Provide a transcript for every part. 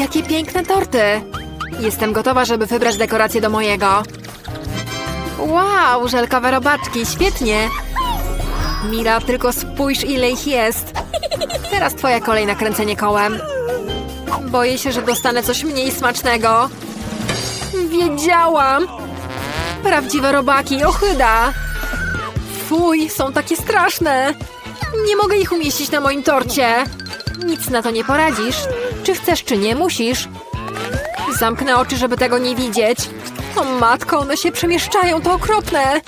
Jakie piękne torty! Jestem gotowa, żeby wybrać dekorację do mojego. Wow, żelkowe robaczki, świetnie! Mila, tylko spójrz ile ich jest. Teraz twoja kolej na kręcenie kołem. Boję się, że dostanę coś mniej smacznego. Wiedziałam! Prawdziwe robaki, ochyda! Fuj, są takie straszne! Nie mogę ich umieścić na moim torcie. Nic na to nie poradzisz. Czy chcesz, czy nie, musisz. Zamknę oczy, żeby tego nie widzieć. O matko, one się przemieszczają, to okropne.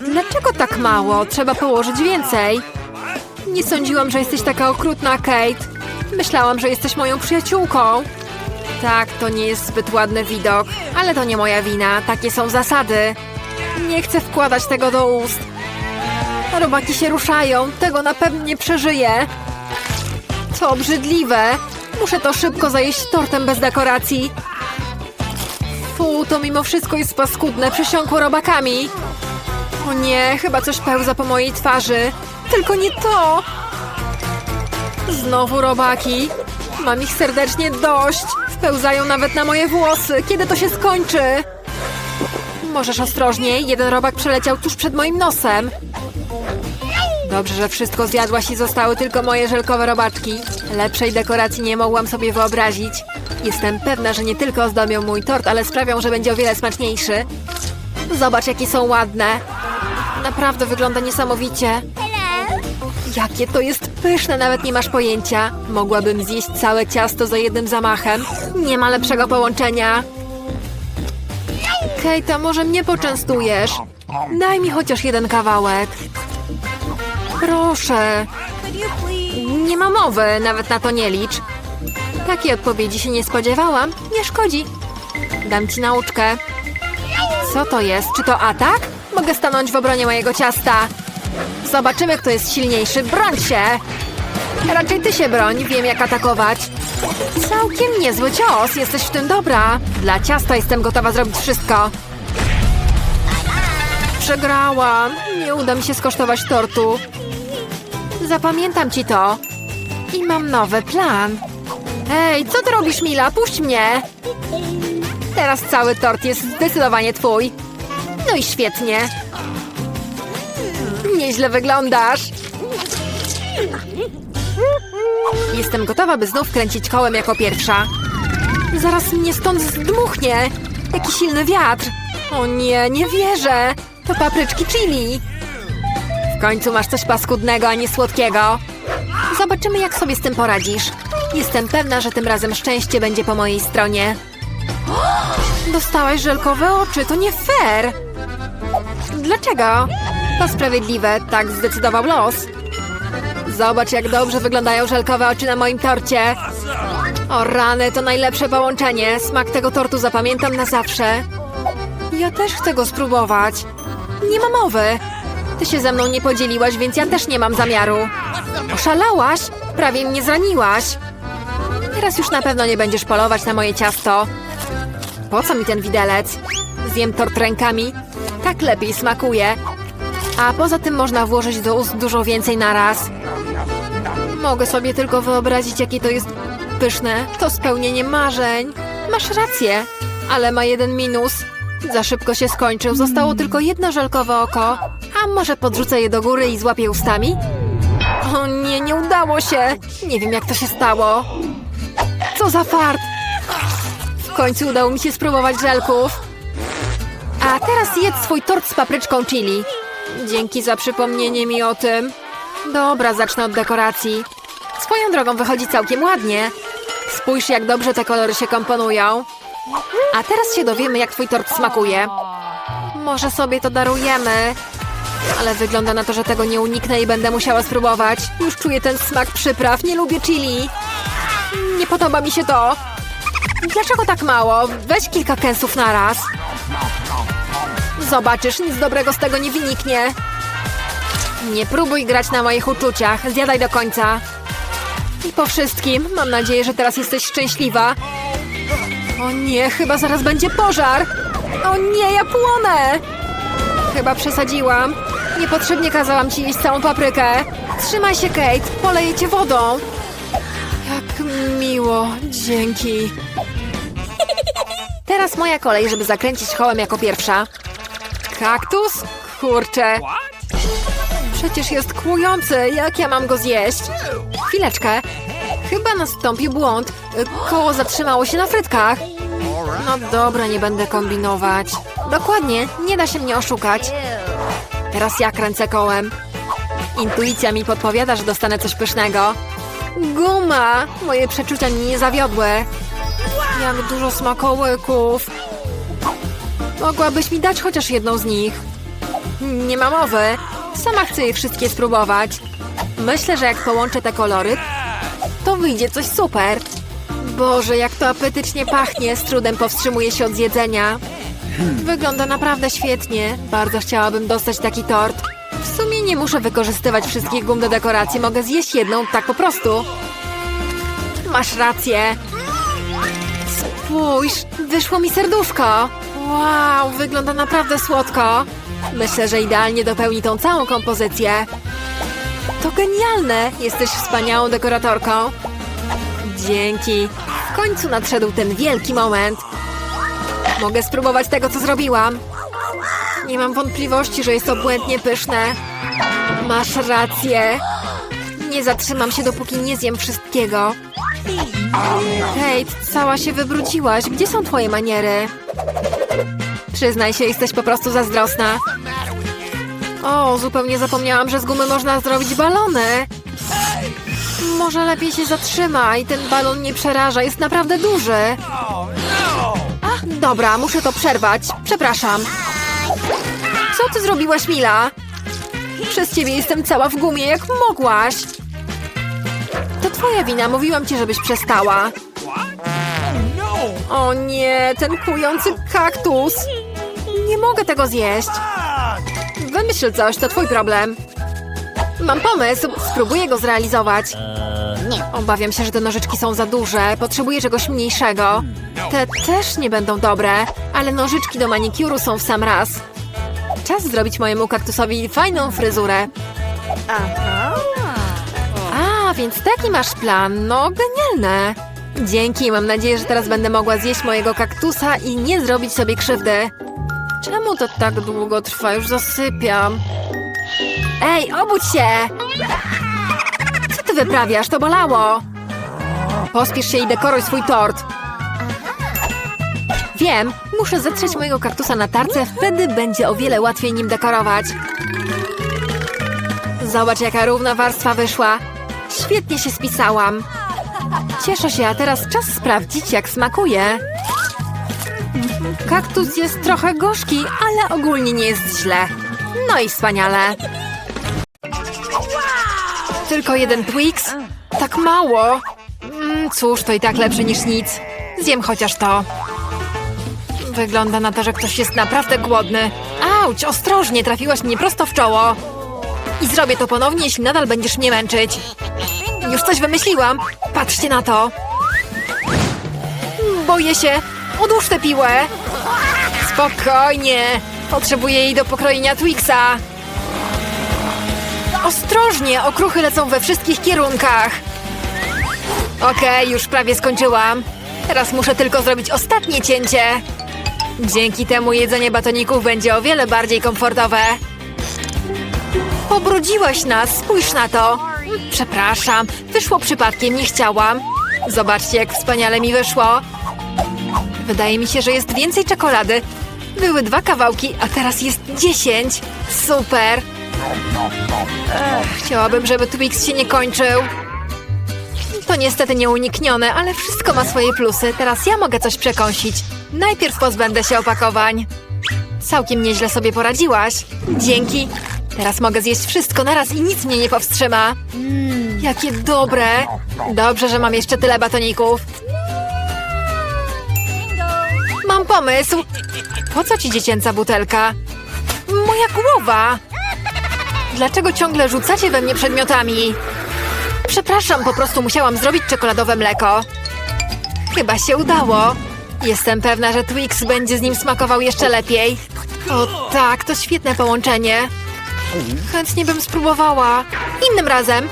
Dlaczego tak mało? Trzeba położyć więcej. Nie sądziłam, że jesteś taka okrutna, Kate. Myślałam, że jesteś moją przyjaciółką. Tak, to nie jest zbyt ładny widok, ale to nie moja wina. Takie są zasady. Nie chcę wkładać tego do ust. Robaki się ruszają, tego na pewno nie przeżyję. Co obrzydliwe. Muszę to szybko zajeść tortem bez dekoracji. Fu, to mimo wszystko jest paskudne, przysiąkło robakami. O nie, chyba coś pełza po mojej twarzy. Tylko nie to! Znowu robaki. Mam ich serdecznie dość. Wpełzają nawet na moje włosy. Kiedy to się skończy? Możesz ostrożniej. Jeden robak przeleciał tuż przed moim nosem. Dobrze, że wszystko zjadłaś i zostały tylko moje żelkowe robaczki. Lepszej dekoracji nie mogłam sobie wyobrazić. Jestem pewna, że nie tylko ozdobią mój tort, ale sprawią, że będzie o wiele smaczniejszy. Zobacz, jakie są ładne. Naprawdę wygląda niesamowicie. Jakie to jest pyszne, nawet nie masz pojęcia. Mogłabym zjeść całe ciasto za jednym zamachem. Nie ma lepszego połączenia. Kejta, może mnie poczęstujesz? Daj mi chociaż jeden kawałek. Proszę. Nie ma mowy, nawet na to nie licz. Takiej odpowiedzi się nie spodziewałam. Nie szkodzi. Dam ci nauczkę. Co to jest? Czy to atak? Mogę stanąć w obronie mojego ciasta. Zobaczymy, kto jest silniejszy. Broń się! Raczej ty się broń, wiem jak atakować. Całkiem niezły cios, jesteś w tym dobra. Dla ciasta jestem gotowa zrobić wszystko. Przegrałam. Nie uda mi się skosztować tortu. Zapamiętam ci to. I mam nowy plan. Ej, co ty robisz, Mila? Puść mnie! Teraz cały tort jest zdecydowanie twój. No i świetnie. Nieźle wyglądasz. Jestem gotowa, by znów kręcić kołem jako pierwsza. Zaraz mnie stąd zdmuchnie. Jaki silny wiatr. O nie, nie wierzę. To papryczki chili. Końcu masz coś paskudnego, a nie słodkiego. Zobaczymy, jak sobie z tym poradzisz. Jestem pewna, że tym razem szczęście będzie po mojej stronie. Dostałaś żelkowe oczy, to nie fair. Dlaczego? To sprawiedliwe, tak zdecydował los. Zobacz, jak dobrze wyglądają żelkowe oczy na moim torcie. O rany, to najlepsze połączenie. Smak tego tortu zapamiętam na zawsze. Ja też chcę go spróbować. Nie ma mowy. Ty się ze mną nie podzieliłaś, więc ja też nie mam zamiaru. Oszalałaś? Prawie mnie zraniłaś. Teraz już na pewno nie będziesz polować na moje ciasto. Po co mi ten widelec? Zjem tort rękami. Tak lepiej smakuje. A poza tym można włożyć do ust dużo więcej na raz. Mogę sobie tylko wyobrazić, jakie to jest pyszne. To spełnienie marzeń. Masz rację, ale ma jeden minus. Za szybko się skończył. Zostało tylko jedno żelkowe oko. A może podrzucę je do góry i złapię ustami? O nie, nie udało się. Nie wiem, jak to się stało. Co za fart. W końcu udało mi się spróbować żelków. A teraz jedz swój tort z papryczką chili. Dzięki za przypomnienie mi o tym. Dobra, zacznę od dekoracji. Swoją drogą wychodzi całkiem ładnie. Spójrz, jak dobrze te kolory się komponują. A teraz się dowiemy, jak twój tort smakuje. Może sobie to darujemy. Ale wygląda na to, że tego nie uniknę i będę musiała spróbować. Już czuję ten smak przypraw. Nie lubię chili. Nie podoba mi się to. Dlaczego tak mało? Weź kilka kęsów na raz. Zobaczysz, nic dobrego z tego nie wyniknie. Nie próbuj grać na moich uczuciach. Zjadaj do końca. I po wszystkim, mam nadzieję, że teraz jesteś szczęśliwa. O nie, chyba zaraz będzie pożar. O nie, ja płonę. Chyba przesadziłam. Niepotrzebnie kazałam ci jeść całą paprykę. Trzymaj się, Kate. Poleję cię wodą. Tak miło, dzięki. Teraz moja kolej, żeby zakręcić kołem jako pierwsza. Kaktus? Kurczę. Przecież jest kłujący, jak ja mam go zjeść? Chwileczkę. Chyba nastąpił błąd. Koło zatrzymało się na frytkach. No dobra, nie będę kombinować. Dokładnie, nie da się mnie oszukać. Teraz ja kręcę kołem. Intuicja mi podpowiada, że dostanę coś pysznego. Guma! Moje przeczucia mnie nie zawiodły. Jak dużo smakołyków. Mogłabyś mi dać chociaż jedną z nich. Nie ma mowy. Sama chcę je wszystkie spróbować. Myślę, że jak połączę te kolory, to wyjdzie coś super. Boże, jak to apetycznie pachnie, z trudem powstrzymuję się od zjedzenia. Wygląda naprawdę świetnie. Bardzo chciałabym dostać taki tort. W sumie nie muszę wykorzystywać wszystkich gum do dekoracji, mogę zjeść jedną tak po prostu. Masz rację. Spójrz, wyszło mi serduszko. Wow, wygląda naprawdę słodko. Myślę, że idealnie dopełni tą całą kompozycję. To genialne! Jesteś wspaniałą dekoratorką. Dzięki. W końcu nadszedł ten wielki moment. Mogę spróbować tego, co zrobiłam. Nie mam wątpliwości, że jest to błędnie pyszne. Masz rację. Nie zatrzymam się, dopóki nie zjem wszystkiego. Kate, cała się wybrudziłaś. Gdzie są twoje maniery? Przyznaj się, jesteś po prostu zazdrosna. O, zupełnie zapomniałam, że z gumy można zrobić balony. Może lepiej się zatrzymaj, ten balon nie przeraża, jest naprawdę duży. Dobra, muszę to przerwać. Przepraszam. Co ty zrobiłaś, Mila? Przez ciebie jestem cała w gumie, jak mogłaś. To twoja wina, mówiłam ci, żebyś przestała. O nie, ten kujący kaktus. Nie mogę tego zjeść. Wymyśl coś, to twój problem. Mam pomysł, spróbuję go zrealizować. Obawiam się, że te nożyczki są za duże. Potrzebuję czegoś mniejszego. Te też nie będą dobre, ale nożyczki do manikuru są w sam raz. Czas zrobić mojemu kaktusowi fajną fryzurę. A, więc taki masz plan. No, genialne. Dzięki, mam nadzieję, że teraz będę mogła zjeść mojego kaktusa i nie zrobić sobie krzywdy. Czemu to tak długo trwa? Już zasypiam. Ej, obudź się! Ty wyprawiasz? To bolało! Pospiesz się i dekoruj swój tort. Wiem, muszę zetrzeć mojego kaktusa na tarce, wtedy będzie o wiele łatwiej nim dekorować. Zobacz, jaka równa warstwa wyszła. Świetnie się spisałam. Cieszę się, a teraz czas sprawdzić, jak smakuje. Kaktus jest trochę gorzki, ale ogólnie nie jest źle. No i wspaniale. Tylko jeden Twix? Tak mało. Mm, cóż, to i tak lepsze niż nic. Zjem chociaż to. Wygląda na to, że ktoś jest naprawdę głodny. Auć, ostrożnie, trafiłaś mnie prosto w czoło. I zrobię to ponownie, jeśli nadal będziesz mnie męczyć. Już coś wymyśliłam. Patrzcie na to. Boję się. Odłóż tę piłę. Spokojnie. Potrzebuję jej do pokrojenia Twixa. Ostrożnie, okruchy lecą we wszystkich kierunkach. Okej, już prawie skończyłam. Teraz muszę tylko zrobić ostatnie cięcie. Dzięki temu jedzenie batoników będzie o wiele bardziej komfortowe. Pobrudziłaś nas, spójrz na to. Przepraszam, wyszło przypadkiem, nie chciałam. Zobaczcie, jak wspaniale mi wyszło. Wydaje mi się, że jest więcej czekolady. Były dwa kawałki, a teraz jest dziesięć. Super. Ech, chciałabym, żeby Twix się nie kończył. To niestety nieuniknione, ale wszystko ma swoje plusy. Teraz ja mogę coś przekąsić. Najpierw pozbędę się opakowań. Całkiem nieźle sobie poradziłaś. Dzięki. Teraz mogę zjeść wszystko naraz i nic mnie nie powstrzyma. Jakie dobre. Dobrze, że mam jeszcze tyle batoników. Mam pomysł. Po co ci dziecięca butelka? Moja głowa. Dlaczego ciągle rzucacie we mnie przedmiotami? Przepraszam, po prostu musiałam zrobić czekoladowe mleko. Chyba się udało. Jestem pewna, że Twix będzie z nim smakował jeszcze lepiej. O tak, to świetne połączenie. Chętnie bym spróbowała. Innym razem.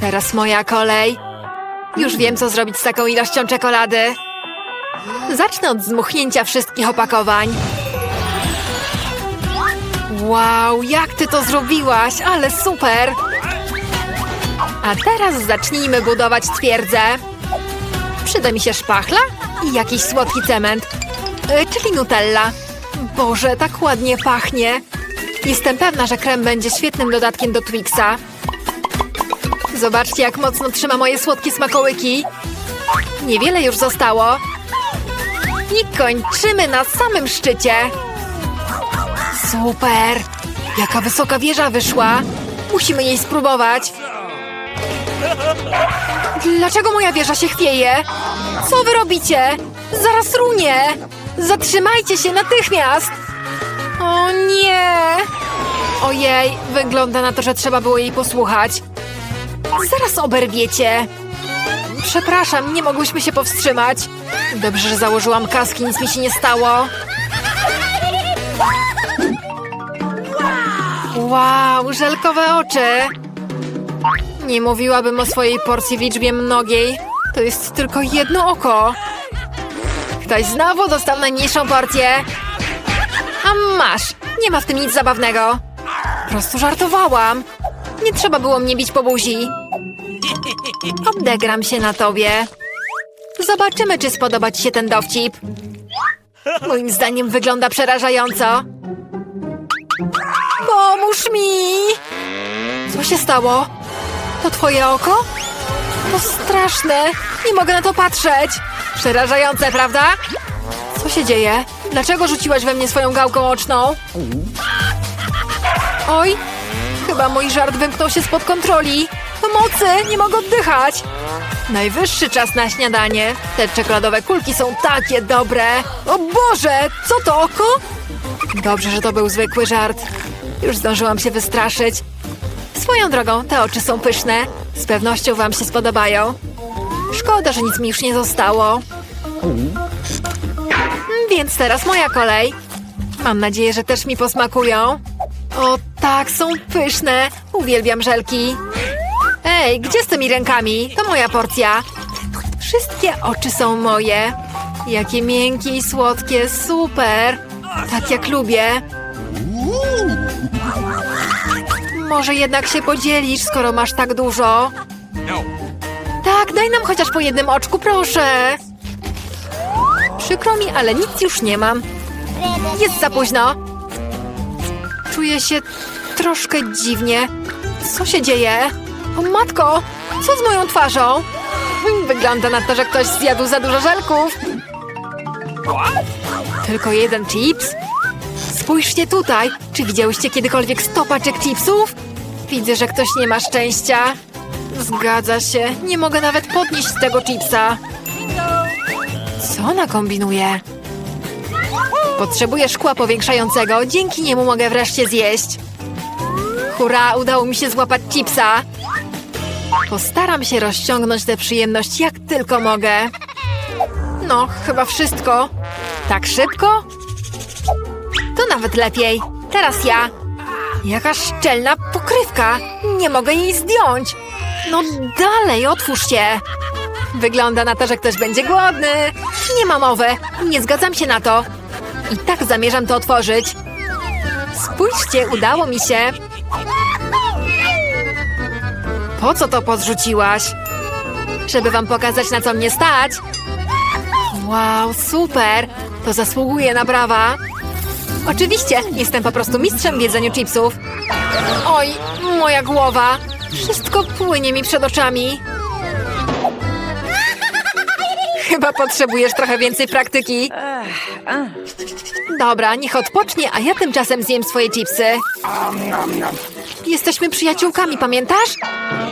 Teraz moja kolej. Już wiem, co zrobić z taką ilością czekolady. Zacznę od zmuchnięcia wszystkich opakowań. Wow, jak ty to zrobiłaś, ale super! A teraz zacznijmy budować twierdzę. Przyda mi się szpachla i jakiś słodki cement, e, czyli nutella. Boże, tak ładnie pachnie. Jestem pewna, że krem będzie świetnym dodatkiem do Twixa. Zobaczcie, jak mocno trzyma moje słodkie smakołyki. Niewiele już zostało. I kończymy na samym szczycie. Super! Jaka wysoka wieża wyszła. Musimy jej spróbować. Dlaczego moja wieża się chwieje? Co wy robicie? Zaraz runie! Zatrzymajcie się natychmiast! O nie! Ojej, wygląda na to, że trzeba było jej posłuchać. Zaraz oberwiecie. Przepraszam, nie mogłyśmy się powstrzymać. Dobrze, że założyłam kaski, nic mi się nie stało. Wow, żelkowe oczy. Nie mówiłabym o swojej porcji w liczbie mnogiej. To jest tylko jedno oko. Ktoś znowu dostał najmniejszą porcję. A masz, nie ma w tym nic zabawnego. Po prostu żartowałam. Nie trzeba było mnie bić po buzi. Odegram się na tobie. Zobaczymy, czy spodoba ci się ten dowcip. Moim zdaniem wygląda przerażająco. Pomóż mi! Co się stało? To twoje oko? To straszne! Nie mogę na to patrzeć! Przerażające, prawda? Co się dzieje? Dlaczego rzuciłaś we mnie swoją gałką oczną? Oj! Chyba mój żart wymknął się spod kontroli. Pomocy! Nie mogę oddychać! Najwyższy czas na śniadanie. Te czekoladowe kulki są takie dobre. O Boże! Co to oko? Dobrze, że to był zwykły żart. Już zdążyłam się wystraszyć. Swoją drogą, te oczy są pyszne. Z pewnością wam się spodobają. Szkoda, że nic mi już nie zostało. Więc teraz moja kolej. Mam nadzieję, że też mi posmakują. O tak, są pyszne. Uwielbiam żelki. Ej, gdzie z tymi rękami? To moja porcja. Wszystkie oczy są moje. Jakie miękkie i słodkie, super. Tak jak lubię. Może jednak się podzielisz, skoro masz tak dużo. Tak, daj nam chociaż po jednym oczku, proszę. Przykro mi, ale nic już nie mam. Jest za późno. Czuję się troszkę dziwnie. Co się dzieje? O matko, co z moją twarzą? Hmm, Wygląda na to, że ktoś zjadł za dużo żelków. Tylko jeden chips? Spójrzcie tutaj. Czy widziałyście kiedykolwiek sto paczek chipsów? Widzę, że ktoś nie ma szczęścia. Zgadza się. Nie mogę nawet podnieść tego chipsa. Co ona kombinuje? Potrzebuję szkła powiększającego. Dzięki niemu mogę wreszcie zjeść. Hurra, udało mi się złapać chipsa. Postaram się rozciągnąć tę przyjemność jak tylko mogę. No, chyba wszystko. Tak szybko? Nawet lepiej. Teraz ja. Jaka szczelna pokrywka. Nie mogę jej zdjąć. No dalej, otwórz się. Wygląda na to, że ktoś będzie głodny. Nie ma mowy. Nie zgadzam się na to. I tak zamierzam to otworzyć. Spójrzcie, udało mi się. Po co to podrzuciłaś? Żeby wam pokazać, na co mnie stać. Wow, super! To zasługuje na brawa. Oczywiście, jestem po prostu mistrzem w jedzeniu chipsów. Oj, moja głowa. Wszystko płynie mi przed oczami. Chyba potrzebujesz trochę więcej praktyki. Dobra, niech odpocznie, a ja tymczasem zjem swoje chipsy. Jesteśmy przyjaciółkami, pamiętasz?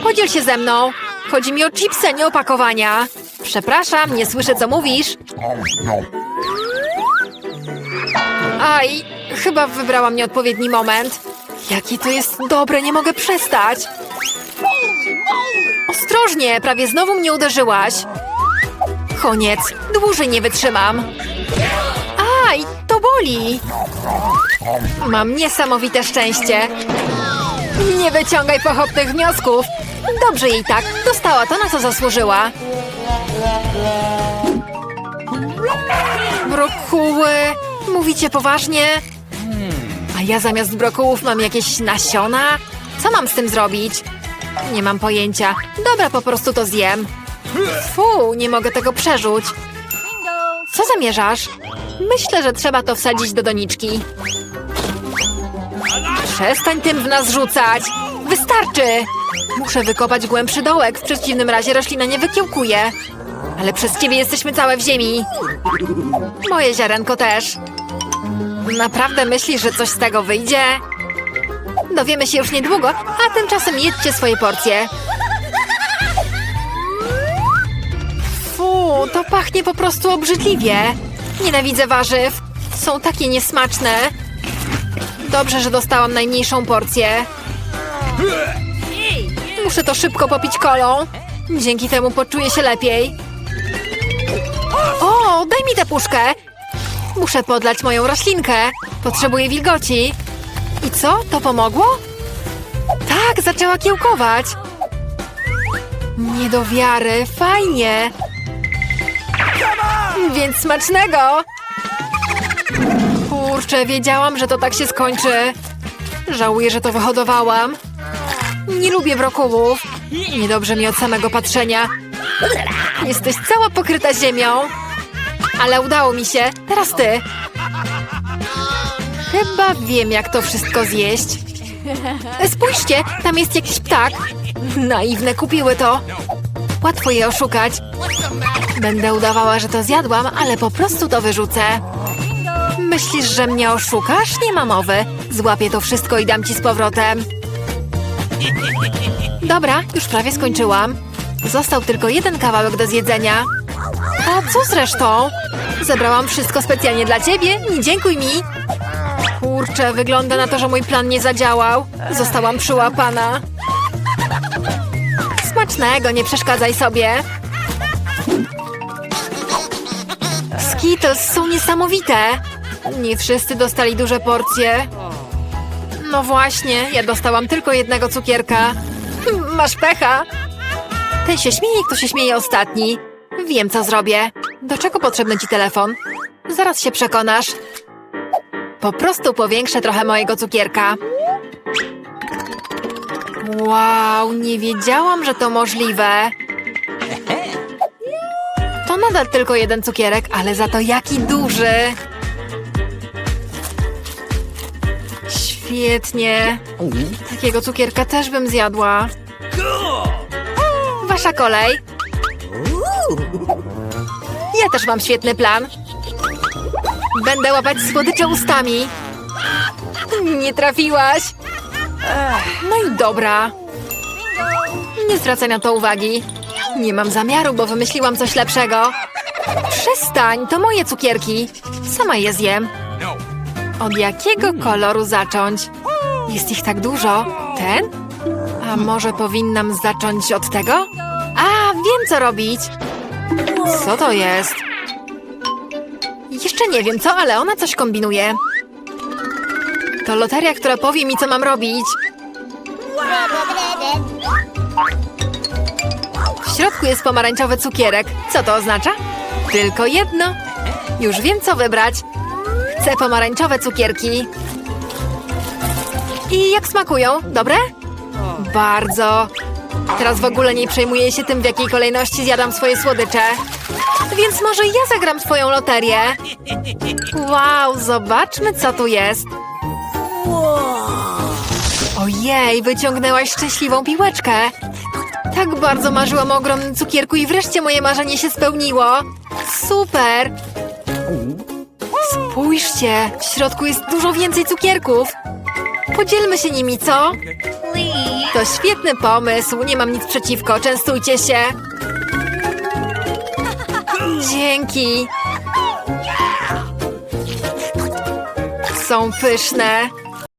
Podziel się ze mną. Chodzi mi o chipsy, nie opakowania. Przepraszam, nie słyszę, co mówisz. Aj, chyba wybrałam nieodpowiedni moment. Jaki to jest dobre, nie mogę przestać. Ostrożnie, prawie znowu mnie uderzyłaś. Koniec, dłużej nie wytrzymam. Aj, to boli. Mam niesamowite szczęście. Nie wyciągaj pochopnych wniosków. Dobrze jej tak, dostała to, na co zasłużyła. Brokuły! Mówicie poważnie? A ja zamiast brokułów mam jakieś nasiona? Co mam z tym zrobić? Nie mam pojęcia. Dobra, po prostu to zjem. Fu, nie mogę tego przerzuć. Co zamierzasz? Myślę, że trzeba to wsadzić do doniczki. Przestań tym w nas rzucać! Wystarczy! Muszę wykopać głębszy dołek, w przeciwnym razie roślina nie wykiełkuje. Ale przez ciebie jesteśmy całe w ziemi. Moje ziarenko też. Naprawdę myślisz, że coś z tego wyjdzie? Dowiemy się już niedługo, a tymczasem jedźcie swoje porcje. Fu, to pachnie po prostu obrzydliwie. Nienawidzę warzyw. Są takie niesmaczne. Dobrze, że dostałam najmniejszą porcję. Muszę to szybko popić kolą. Dzięki temu poczuję się lepiej. O, daj mi tę puszkę. Muszę podlać moją roślinkę. Potrzebuję wilgoci. I co? To pomogło? Tak, zaczęła kiełkować. Nie do wiary, fajnie. Więc smacznego. Kurczę, wiedziałam, że to tak się skończy. Żałuję, że to wyhodowałam. Nie lubię brokułów. Niedobrze mi od samego patrzenia. Jesteś cała pokryta ziemią. Ale udało mi się. Teraz ty. Chyba wiem, jak to wszystko zjeść. Spójrzcie, tam jest jakiś ptak. Naiwne kupiły to. Łatwo je oszukać. Będę udawała, że to zjadłam, ale po prostu to wyrzucę. Myślisz, że mnie oszukasz? Nie ma mowy. Złapię to wszystko i dam ci z powrotem. Dobra, już prawie skończyłam. Został tylko jeden kawałek do zjedzenia. A co z resztą? Zebrałam wszystko specjalnie dla ciebie. Nie dziękuj mi. Kurczę, wygląda na to, że mój plan nie zadziałał. Zostałam przyłapana. Smacznego, nie przeszkadzaj sobie. Skittles są niesamowite. Nie wszyscy dostali duże porcje. No właśnie, ja dostałam tylko jednego cukierka. Masz pecha. Ten się śmieje, kto się śmieje ostatni. Wiem, co zrobię. Do czego potrzebny ci telefon? Zaraz się przekonasz. Po prostu powiększę trochę mojego cukierka. Wow, nie wiedziałam, że to możliwe. To nadal tylko jeden cukierek, ale za to jaki duży. Świetnie. Takiego cukierka też bym zjadła. Wasza kolej. Ja też mam świetny plan. Będę łapać słodycze ustami. Nie trafiłaś. No i dobra. Nie zwracaj na to uwagi. Nie mam zamiaru, bo wymyśliłam coś lepszego. Przestań, to moje cukierki. Sama je zjem. Od jakiego koloru zacząć? Jest ich tak dużo. Ten? A może powinnam zacząć od tego? A, wiem co robić. Co to jest? Jeszcze nie wiem co, ale ona coś kombinuje. To loteria, która powie mi, co mam robić. W środku jest pomarańczowy cukierek. Co to oznacza? Tylko jedno. Już wiem, co wybrać. Chcę pomarańczowe cukierki. I jak smakują? Dobre? Bardzo. Teraz w ogóle nie przejmuję się tym, w jakiej kolejności zjadam swoje słodycze. Więc może ja zagram swoją loterię. Wow, zobaczmy, co tu jest. Ojej, wyciągnęłaś szczęśliwą piłeczkę. Tak bardzo marzyłam o ogromnym cukierku i wreszcie moje marzenie się spełniło. Super! Spójrzcie, w środku jest dużo więcej cukierków. Podzielmy się nimi, co? To świetny pomysł, nie mam nic przeciwko, częstujcie się. Dzięki. Są pyszne.